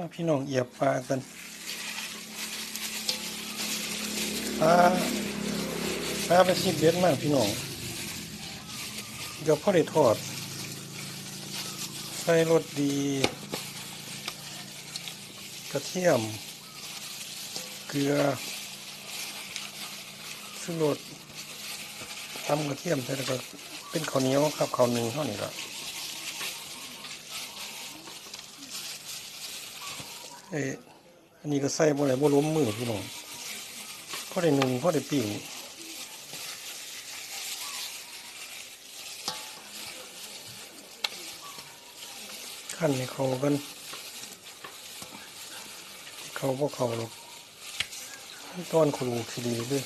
ถ้าพี่น้องเหยียบปลากันปลาปลาไปสิบเบ็ดมากพี่น้องเดี๋ยวพ่อได้ทอด ใส่รสดี กระเทียม เกลือชูรสทำกระเทียมใส่แล้วก็เป็นข้าวเหนียวครับข้าวหนึ่งเท่านี้ละ เอ้อันนี้ก็ใส่บ่ได้บ่ล้มมือพี่น้องพอได้หนึ่งพอได้ปิ้งขั้นให้เขากัน เขาพวกเขาหรอกตอนคนลูกสิดีด้วย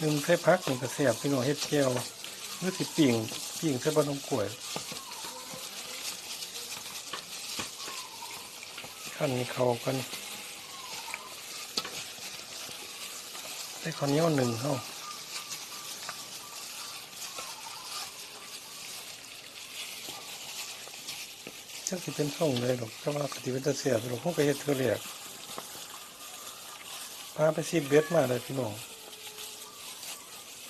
ลืมใส่พักหนี่งก็เสียบพี่น้องเฮ็ดแก้ว หรือสิปิ่งปิ่งใส่บะนมกล้วยขั้นเขากันใส่ข้าวเหนียวหนึ่งเข้าจักสิเป็นส่งเลยหรอกแต่ว่าปฏิเป็นตเสียหรอกพวกก็เฮ็ดเท่าเรียกพาไปซีเบ็ดมาเลยพี่น้อง